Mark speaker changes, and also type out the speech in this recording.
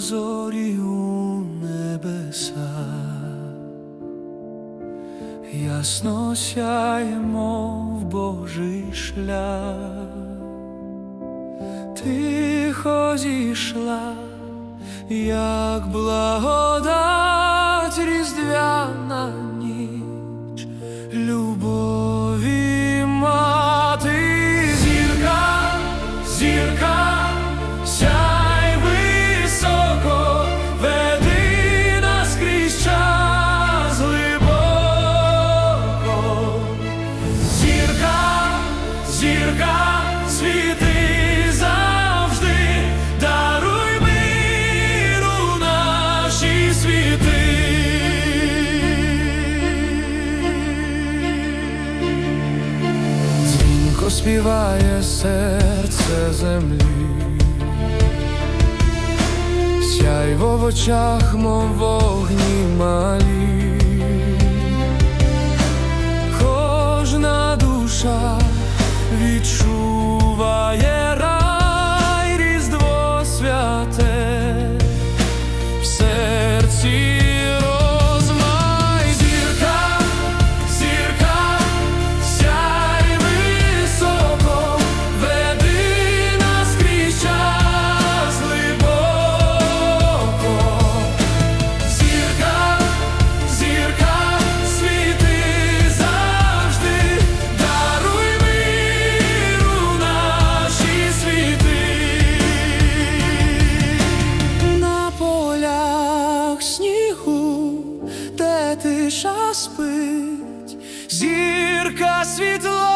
Speaker 1: зорі у небеса, ясно сяє, мов Божий шлях, тихо зійшла, як благодать різдвяна ніч, любові мати зірка, зірка, зірка, світи завжди, даруй миру наші світи. Дзвінко співає серце землі, сяйво в очах, мов вогні малі. Снігу, де тиша спить, зірка світлом душі